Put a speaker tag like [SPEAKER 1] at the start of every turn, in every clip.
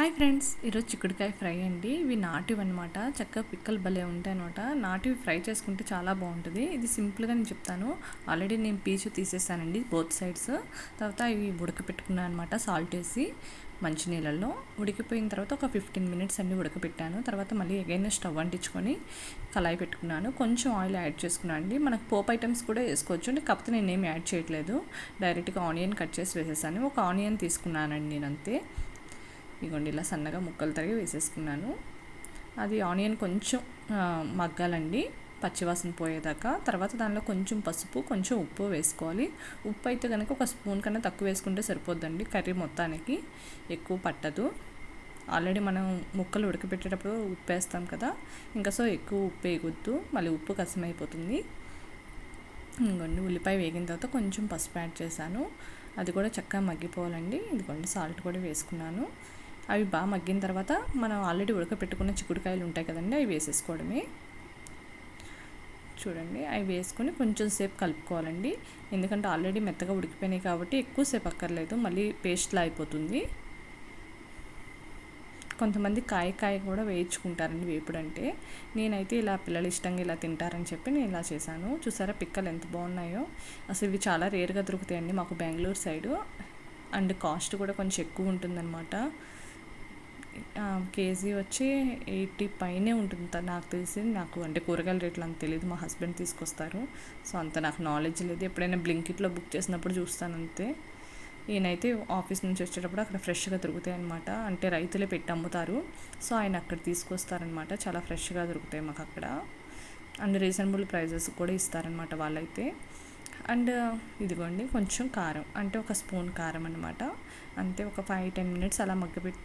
[SPEAKER 1] Hi friends ఈరోజు చిక్కుడుకాయ fry అండి. ఇవి నాటివి అనమాట చక్కగా పిక్కలు భలే ఉంటాయి అనమాట నాటివి ఫ్రై చేసుకుంటే చాలా బాగుంటుంది. ఇది సింపుల్గా నేను చెప్తాను. ఆల్రెడీ నేను పీచు తీసేసానండి బోత్ సైడ్స్. తర్వాత ఇవి ఉడకపెట్టుకున్నాను అనమాట సాల్ట్ వేసి మంచినీళ్ళల్లో ఉడికిపోయిన తర్వాత ఒక ఫిఫ్టీన్ మినిట్స్ అన్ని ఉడకపెట్టాను. తర్వాత మళ్ళీ ఎగైన్ స్టవ్ అంటించుకొని కళాయి పెట్టుకున్నాను. కొంచెం ఆయిల్ యాడ్ చేసుకున్నాను అండి. మనకు పోప్ ఐటమ్స్ కూడా వేసుకోవచ్చు అండి. కాకపోతే నేనేం యాడ్ చేయట్లేదు. డైరెక్ట్గా ఆనియన్ కట్ చేసి వేసేసాను. ఒక ఆనియన్ తీసుకున్నానండి నేను అంతే ఇగోండి ఇలా సన్నగా ముక్కలు తరిగి వేసేసుకున్నాను. అది ఆనియన్ కొంచెం మగ్గాలండి పచ్చివాసన పోయేదాకా. తర్వాత దానిలో కొంచెం పసుపు కొంచెం ఉప్పు వేసుకోవాలి. ఉప్పు అయితే కనుక ఒక స్పూన్ కన్నా తక్కువ వేసుకుంటే సరిపోద్దండి కర్రీ మొత్తానికి ఎక్కువ పట్టదు. ఆల్రెడీ మనం ముక్కలు ఉడకబెట్టేటప్పుడు ఉప్పు వేస్తాం కదా ఇంకా సో ఎక్కువ ఉప్పు వేయకొద్దు మళ్ళీ ఉప్పు కసమైపోతుంది. ఇంకొండి ఉల్లిపాయ వేగిన తర్వాత కొంచెం పసుపు యాడ్ చేశాను. అది కూడా చక్కగా మగ్గిపోవాలండి. ఇదిగోండి సాల్ట్ కూడా వేసుకున్నాను. అవి బాగా మగ్గిన తర్వాత మనం ఆల్రెడీ ఉడకపెట్టుకున్న చిక్కుడుకాయలు ఉంటాయి కదండి అవి వేసేసుకోవడమే. చూడండి అవి వేసుకొని కొంచెం సేపు కలుపుకోవాలండి. ఎందుకంటే ఆల్రెడీ మెత్తగా ఉడికిపోయినాయి కాబట్టి ఎక్కువసేపు అక్కర్లేదు మళ్ళీ పేస్ట్లా అయిపోతుంది. కొంతమంది కాయ కాయ కూడా వేయించుకుంటారండి వేపుడు అంటే నేనైతే ఇలా పిల్లలు ఇష్టంగా ఇలా తింటారని చెప్పి నేను ఇలా చేశాను. చూసారా పిక్కలు ఎంత బాగున్నాయో. అసలు ఇవి చాలా రేర్గా దొరుకుతాయండి మాకు బెంగళూరు సైడు. అండ్ కాస్ట్ కూడా కొంచెం ఎక్కువ ఉంటుందన్నమాట. కేజీ వచ్చి ఎయిటీ పైనే ఉంటుంది నాకు తెలిసి నాకు అంటే కూరగాయల రేట్లు అంత తెలియదు మా హస్బెండ్ తీసుకొస్తారు. సో అంత నాకు నాలెడ్జ్ లేదు. ఎప్పుడైనా బ్లింకిట్లో బుక్ చేసినప్పుడు చూస్తాను అంతే. ఈయనైతే ఆఫీస్ నుంచి వచ్చేటప్పుడు అక్కడ ఫ్రెష్గా దొరుకుతాయి అనమాట అంటే రైతులే పెట్టి అమ్ముతారు. సో ఆయన అక్కడ తీసుకొస్తారనమాట చాలా ఫ్రెష్గా దొరుకుతాయి మాకు అక్కడ. అండ్ రీజనబుల్ ప్రైజెస్ కూడా ఇస్తారనమాట వాళ్ళైతే. అండ్ ఇదిగోండి కొంచెం కారం. అంటే ఒక స్పూన్ కారం అనమాట అంతే ఒక ఫైవ్ టెన్ మినిట్స్ అలా మగ్గపెట్టి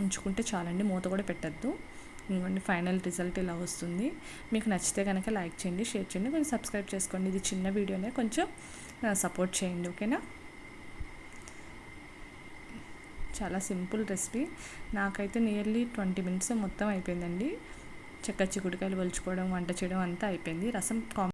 [SPEAKER 1] ఉంచుకుంటే చాలండి మూత కూడా పెట్టద్దు. ఇంకోండి ఫైనల్ రిజల్ట్ ఇలా వస్తుంది. మీకు నచ్చితే కనుక లైక్ చేయండి షేర్ చేయండి కొంచెం సబ్స్క్రైబ్ చేసుకోండి. ఇది చిన్న వీడియోనే కొంచెం సపోర్ట్ చేయండి ఓకేనా? చాలా సింపుల్ రెసిపీ. నాకైతే నియర్లీ ట్వంటీ మినిట్స్ మొత్తం అయిపోయిందండి. చెక్క చిక్కుడుకాయలు వలుచుకోవడం వంట చేయడం అంతా అయిపోయింది. రసం